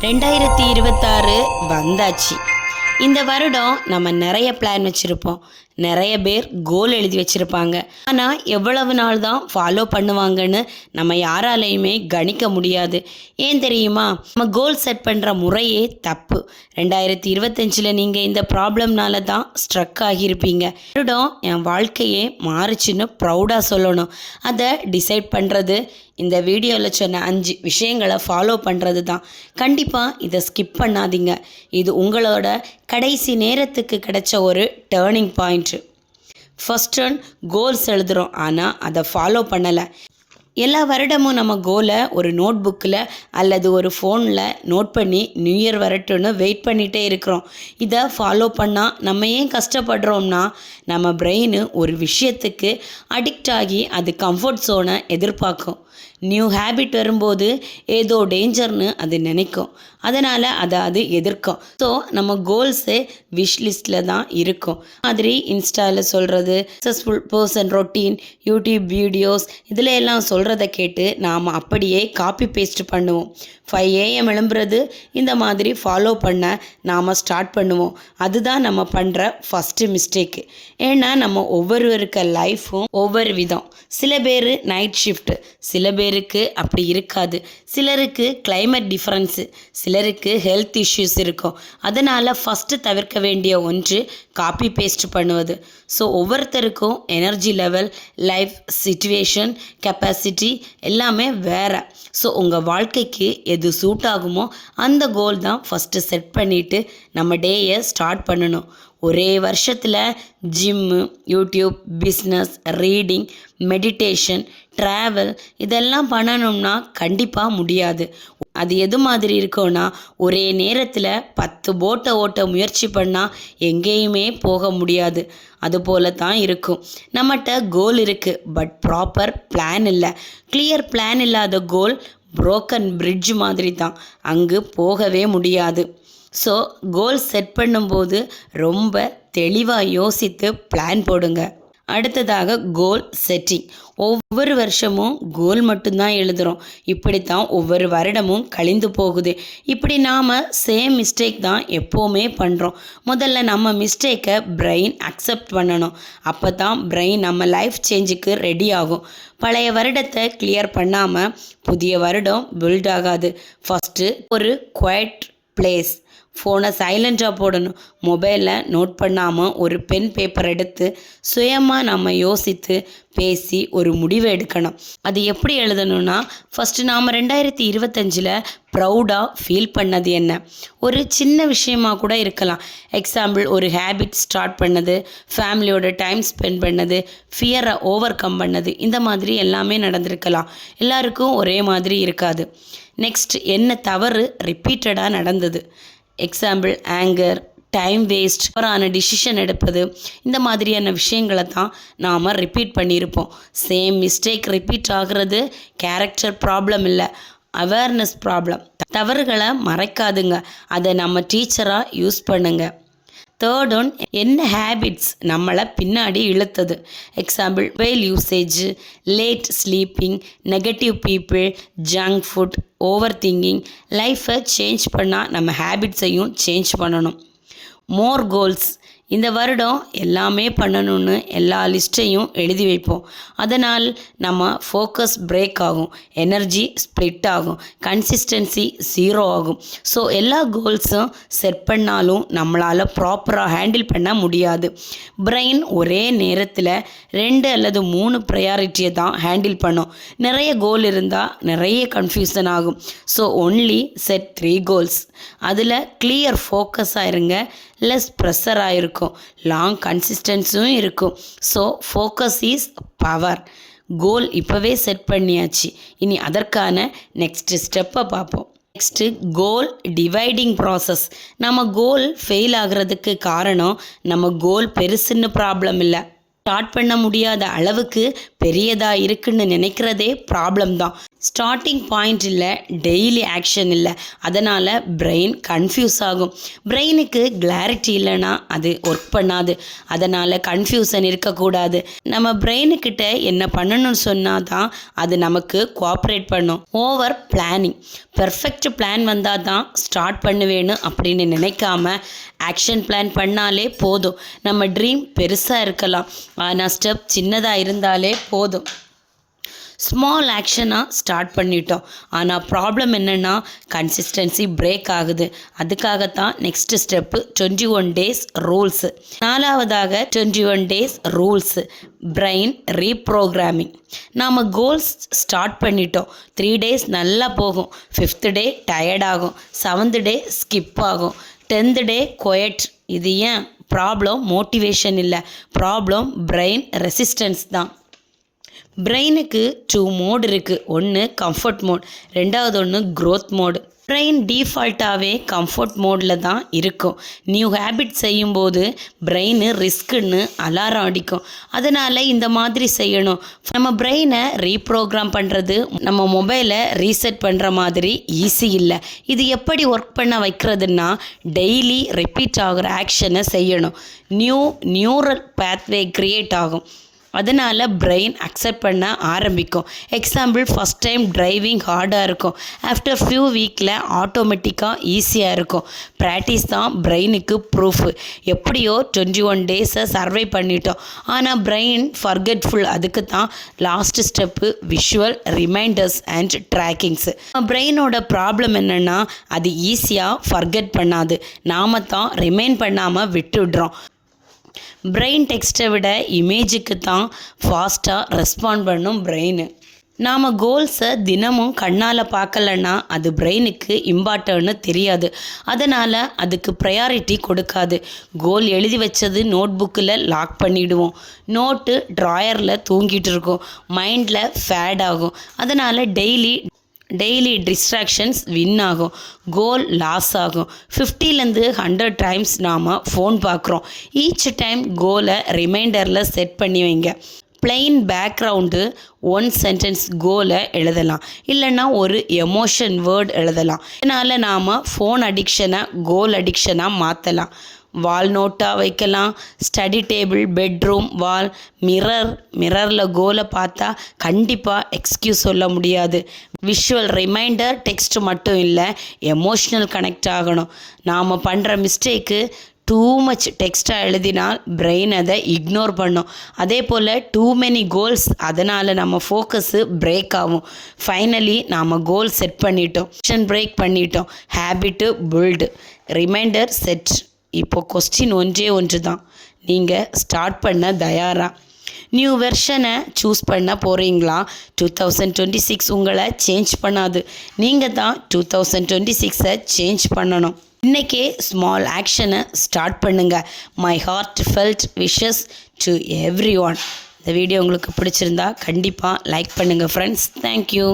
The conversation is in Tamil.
ரெண்டாயிரத்தி இருபத்தாறு வந்தாச்சு. இந்த வருடம் நம்ம நிறைய பிளான் வச்சுருப்போம். நிறைய பேர் கோல் எழுதி வச்சுருப்பாங்க. ஆனால் எவ்வளவு நாள் தான் ஃபாலோ பண்ணுவாங்கன்னு நம்ம யாராலையுமே கணிக்க முடியாது. ஏன் தெரியுமா? நம்ம கோல் செட் பண்ணுற முறையே தப்பு. ரெண்டாயிரத்தி இருபத்தஞ்சில் நீங்கள் இந்த ப்ராப்ளம்னால தான் ஸ்ட்ரக் ஆகியிருப்பீங்க. வருடம் என் வாழ்க்கையே மாறுச்சுன்னு ப்ரௌடாக சொல்லணும். அதை டிசைட் பண்ணுறது இந்த வீடியோவில் சொன்ன அஞ்சு விஷயங்களை ஃபாலோ பண்ணுறது தான். கண்டிப்பாக இதை ஸ்கிப் பண்ணாதீங்க. இது உங்களோட கடைசி நேரத்துக்கு கிடைச்ச ஒரு turning point first turn goals எழுதுகிறோம் ஆனால் அதை ஃபாலோ பண்ணலை. எல்லா வருடமும் நம்ம கோலை ஒரு நோட் புக்கில் அல்லது ஒரு ஃபோனில் நோட் பண்ணி நியூ இயர் வரட்டும்னு வெயிட் பண்ணிகிட்டே இருக்கிறோம். இதை ஃபாலோ பண்ணால் நம்ம ஏன் கஷ்டப்படுறோம்னா நம்ம பிரெயின் ஒரு விஷயத்துக்கு அடிக்ட் ஆகி அது கம்ஃபர்ட் ஜோனை எதிர்பார்க்கும். நியூ ஹேபிட் வரும்போது ஏதோ டேஞ்சர்னு அது நினைக்கும். அதனால் அதை அது எதிர்க்கும். ஸோ நம்ம கோல்ஸு விஷ் லிஸ்ட்டில் தான் இருக்கும். மாதிரி இன்ஸ்டாவில் சொல்கிறது successful person routine YouTube videos இதில் எல்லாம் சொல்கிறத கேட்டு நாம் அப்படியே காப்பி பேஸ்ட் பண்ணுவோம். ஃபைவ் ஏஎம் எழும்புறது இந்த மாதிரி ஃபாலோ பண்ண நாம் ஸ்டார்ட் பண்ணுவோம். அதுதான் நம்ம பண்ணுற ஃபஸ்ட்டு மிஸ்டேக்கு ஏன்னா நம்ம ஒவ்வொருவருக்க லைஃப்பும் ஒவ்வொரு விதம். சில பேர் நைட் ஷிஃப்ட் சில பேர் பேருக்கு அப்படி இருக்காது. சிலருக்கு கிளைமேட் டிஃப்ரென்ஸு சிலருக்கு ஹெல்த் இஷ்யூஸ் இருக்கும். அதனால் ஃபஸ்ட்டு தவிர்க்க வேண்டிய ஒன்று காப்பி பேஸ்ட் பண்ணுவது. ஸோ ஒவ்வொருத்தருக்கும் energy level life situation capacity எல்லாமே வேறு. ஸோ உங்கள் வாழ்க்கைக்கு எது சூட் ஆகுமோ அந்த கோல் தான் ஃபஸ்ட்டு செட் பண்ணிவிட்டு நம்ம டேயை ஸ்டார்ட் பண்ணணும். ஒரே வருஷத்தில் gym YouTube business reading meditation travel இதெல்லாம் பண்ணணும்னா கண்டிப்பாக முடியாது. அது எது மாதிரி இருக்கும்னா ஒரே நேரத்தில் பத்து போட்டை ஓட்ட முயற்சி பண்ணால் எங்கேயுமே போக முடியாது. அதுபோல தான் இருக்கும். நம்மகிட்ட கோல் இருக்குது பட் ப்ராப்பர் பிளான் இல்லை. கிளியர் பிளான் இல்லாத கோல் புரோக்கன் பிரிட்ஜ் மாதிரி தான் அங்கு போகவே முடியாது. ஸோ கோல் செட் பண்ணும்போது ரொம்ப தெளிவாக யோசித்து பிளான் போடுங்க. அடுத்ததாக கோல் செட்டிங் ஒவ்வொரு வருஷமும் கோல் மட்டும்தான் எழுதுகிறோம் இப்படித்தான் ஒவ்வொரு வருடமும் கழிந்து போகுது. இப்படி நாம் சேம் மிஸ்டேக் தான் எப்போவுமே பண்ணுறோம் முதல்ல நம்ம மிஸ்டேக்கை பிரெயின் அக்செப்ட் பண்ணணும். அப்போ தான் பிரெயின் நம்ம லைஃப் சேஞ்சுக்கு ரெடி ஆகும். பழைய வருடத்தை கிளியர் பண்ணாமல் புதிய வருடம் பில்ட் ஆகாது. ஃபஸ்ட்டு ஒரு குவைட் பிளேஸ் ஃபோனை சைலண்ட்டாக போடணும். மொபைலில் நோட் பண்ணாமல் ஒரு பென் பேப்பர் எடுத்து சுயமாக நம்ம யோசித்து பேசி ஒரு முடிவு எடுக்கணும். அது எப்படி எழுதணும்னா ஃபஸ்ட்டு நாம் ரெண்டாயிரத்தி இருபத்தஞ்சில் ப்ரௌடாக ஃபீல் பண்ணது என்ன? ஒரு சின்ன விஷயமாக கூட இருக்கலாம். எக்ஸாம்பிள் ஒரு ஹேபிட் ஸ்டார்ட் பண்ணது ஃபேமிலியோட டைம் ஸ்பெண்ட் பண்ணது ஃபியரை ஓவர் கம் பண்ணது இந்த மாதிரி எல்லாமே நடந்திருக்கலாம். எல்லாருக்கும் ஒரே மாதிரி இருக்காது. நெக்ஸ்ட் என்ன தவறு ரிப்பீட்டடாக நடந்தது? எக்ஸாம்பிள் ஆங்கர் டைம் வேஸ்ட் தவறான டிசிஷன் எடுப்பது இந்த மாதிரியான விஷயங்களை தான் நாம் ரிப்பீட் பண்ணியிருப்போம். சேம் மிஸ்டேக் ரிப்பீட் ஆகிறது கேரக்டர் ப்ராப்ளம் இல்லை அவேர்னஸ் ப்ராப்ளம் தவறுகளை மறைக்காதுங்க. அதை நம்ம டீச்சராக யூஸ் பண்ணுங்கள் தேர்ட் ஒன் என்ன ஹேபிட்ஸ் நம்மளை பின்னாடி இழுத்தது? எக்ஸாம்பிள் வெயில் usage late sleeping negative people junk food over thinking லைஃப்பை சேஞ்ச் பண்ணால் நம்ம ஹேபிட்ஸையும் சேஞ்ச் பண்ணணும். மோர் கோல்ஸ் இந்த வருடம் எல்லாமே பண்ணணும்னு எல்லா லிஸ்ட்டையும் எழுதி வைப்போம். அதனால் நம்ம ஃபோக்கஸ் பிரேக் ஆகும். எனர்ஜி ஸ்ப்ளிட் ஆகும். கன்சிஸ்டன்சி ஜீரோ ஆகும். ஸோ எல்லா கோல்ஸும் செட் பண்ணாலும் நம்மளால் ப்ராப்பராக ஹேண்டில் பண்ண முடியாது. பிரெயின் ஒரே நேரத்தில் ரெண்டு அல்லது மூணு ப்ரையாரிட்டியை தான் ஹேண்டில் பண்ணும். நிறைய கோல் இருந்தால் நிறைய கன்ஃபியூசன் ஆகும். So only set three goals அதில் கிளியர் ஃபோக்கஸாக இருங்க. லெஸ் ப்ரெஷர் ஆகிருக்கும் இருக்கும். லாங் கன்சிஸ்டன்ஸும் இருக்கும். So focus is power goal இப்போவே செட் பண்ணியாச்சு. இனி அதற்கான நெக்ஸ்ட் ஸ்டெப்பை பார்ப்போம். நெக்ஸ்ட்டு கோல் டிவைடிங் ப்ராசஸ் நம்ம கோல் ஃபெயில் ஆகிறதுக்கு காரணம் நம்ம கோல் பெருசுன்னு ப்ராப்ளம் இல்லை. ஸ்டார்ட் பண்ண முடியாத அளவுக்கு பெரியதாக இருக்குன்னு நினைக்கிறதே ப்ராப்ளம் தான். ஸ்டார்டிங் பாயிண்ட் இல்லை டெய்லி ஆக்ஷன் இல்லை. அதனால் பிரெயின் கன்ஃபியூஸ் ஆகும். பிரெயினுக்கு கிளாரிட்டி இல்லைன்னா அது ஒர்க் பண்ணாது. அதனால் கன்ஃபியூசன் இருக்கக்கூடாது. நம்ம பிரெயினுக்கிட்ட என்ன பண்ணணும்னு சொன்னால் தான் அது நமக்கு கோஆப்ரேட் பண்ணும். Over planning. பெர்ஃபெக்ட் பிளான் வந்தால் தான் ஸ்டார்ட் பண்ணுவேன்னு அப்படின்னு நினைக்காம ஆக்ஷன் பிளான் பண்ணாலே போதும். நம்ம ட்ரீம் பெருசாக இருக்கலாம். ஆனால் ஸ்டெப் சின்னதாக இருந்தாலே போதும். ஸ்மால் ஆக்ஷனாக ஸ்டார்ட் பண்ணிட்டோம். ஆனால் ப்ராப்ளம் என்னென்னா கன்சிஸ்டன்சி பிரேக் ஆகுது. அதுக்காகத்தான் next step twenty one days rules நாலாவதாக twenty one days rules brain reprogramming நாம் கோல்ஸ் ஸ்டார்ட் பண்ணிட்டோம். த்ரீ டேஸ் நல்லா போகும். ஃபிஃப்த் டே டயர்ட் ஆகும். செவன்த் டே ஸ்கிப் ஆகும். டென்த் டே கொயட் இது ஏன்? ப்ராப்ளம் மோட்டிவேஷன் இல்லை. ப்ராப்ளம் பிரெயின் ரெசிஸ்டன்ஸ் தான். பிரெயினுக்கு டூ மோட் இருக்குது ஒன்று கம்ஃபர்ட் மோட் ரெண்டாவது ஒன்று க்ரோத் மோடு பிரெயின் டீஃபால்ட்டாகவே கம்ஃபர்ட் மோடில் தான் இருக்கும். நியூ ஹேபிட் செய்யும்போது பிரெயின் ரிஸ்க்குன்னு அலாரம் அடிக்கும். அதனால் இந்த மாதிரி செய்யணும். நம்ம பிரெயினை ரீப்ரோக்ராம் பண்ணுறது நம்ம மொபைலை ரீசெட் பண்ணுற மாதிரி ஈஸி இல்லை. இது எப்படி ஒர்க் பண்ண வைக்கிறதுன்னா டெய்லி ரிப்பீட் ஆகிற ஆக்ஷனை செய்யணும். நியூ நியூரல் பேத்வே க்ரியேட் ஆகும். அதனால் பிரெயின் அக்செப்ட் பண்ண ஆரம்பிக்கும். எக்ஸாம்பிள் ஃபஸ்ட் டைம் டிரைவிங் ஹார்டாக இருக்கும். ஆஃப்டர் ஃபியூ வீக்கில் ஆட்டோமேட்டிக்காக ஈஸியாக இருக்கும். ப்ராக்டிஸ் தான் பிரெயினுக்கு ப்ரூஃப் எப்படியோ டுவெண்ட்டி ஒன் டேஸை சர்வை பண்ணிட்டோம். ஆனால் பிரெயின் ஃபர்கெட்ஃபுல் அதுக்கு தான் last step visual reminders and trackings பிரெயினோட problem என்னென்னா அது ஈஸியாக ஃபர்கெட் பண்ணாது. நாம தான் ரிமைன் பண்ணாமல் விட்டுடுறோம். பிரெயின் டெக்ஸ்ட்டை விட இமேஜுக்கு தான் ஃபாஸ்ட்டாக ரெஸ்பாண்ட் பண்ணும் பிரெயின் நாம் கோல்ஸை தினமும் கண்ணால் பார்க்கலன்னா அது பிரெயினுக்கு இம்பார்ட்டன்னு தெரியாது. அதனால் அதுக்கு ப்ரையாரிட்டி கொடுக்காது. கோல் எழுதி வச்சது நோட் புக்கில் லாக் பண்ணிவிடுவோம் நோட்டு ட்ராயரில் தூங்கிட்டு இருக்கும். மைண்டில் ஃபேட் ஆகும். அதனால் டெய்லி டெய்லி டிஸ்ட்ராக்ஷன்ஸ் வின் ஆகும். கோல் லாஸ் ஆகும். ஃபிஃப்டிலேருந்து ஹண்ட்ரட் டைம்ஸ் நாம் ஃபோன் பார்க்குறோம். ஈச் டைம் கோலை ரிமைண்டரில் செட் பண்ணி வைங்க. பிளெயின் பேக்ரவுண்டு ஒன் சென்டென்ஸ் கோலை எழுதலாம். இல்லைன்னா ஒரு எமோஷன் வேர்ட் எழுதலாம். இதனால் நாம் ஃபோன் அடிக்ஷனை கோல் அடிக்ஷனாக மாற்றலாம். வால் நோட்டாக வைக்கலாம். Study table bedroom wall mirror மிரரில் கோலை பார்த்தா கண்டிப்பாக எக்ஸ்கியூஸ் சொல்ல முடியாது. விஷுவல் ரிமைண்டர் டெக்ஸ்ட் மட்டும் இல்லை எமோஷ்னல் கனெக்ட் ஆகணும். நாம் பண்ணுற மிஸ்டேக்கு டூ மச் டெக்ஸ்ட்டாக எழுதினால் பிரெயின் அதை இக்னோர் பண்ணும். அதே போல் டூ மெனி கோல்ஸ் அதனால் நம்ம ஃபோக்கஸு பிரேக் ஆகும். ஃபைனலி நாம் கோல் செட் பண்ணிட்டோம். பிரேக் பண்ணிட்டோம். ஹேபிட்டு பில்டு ரிமைண்டர் செட் இப்போ கொஸ்டின் ஒன்றே ஒன்று தான் நீங்கள் ஸ்டார்ட் பண்ண தயாராக நியூ வெர்ஷனை சூஸ் பண்ண போகிறீங்களா டூ தௌசண்ட் டுவெண்ட்டி சிக்ஸ் உங்களை சேஞ்ச் பண்ணாது. நீங்கள் தான் டூ தௌசண்ட் டுவெண்ட்டி சிக்ஸை சேஞ்ச் பண்ணணும். இன்றைக்கே ஸ்மால் ஆக்ஷனை ஸ்டார்ட் பண்ணுங்கள் my heart felt wishes to everyone இந்த வீடியோ உங்களுக்கு பிடிச்சிருந்தா கண்டிப்பாக லைக் பண்ணுங்கள் ஃப்ரெண்ட்ஸ் தேங்க்யூ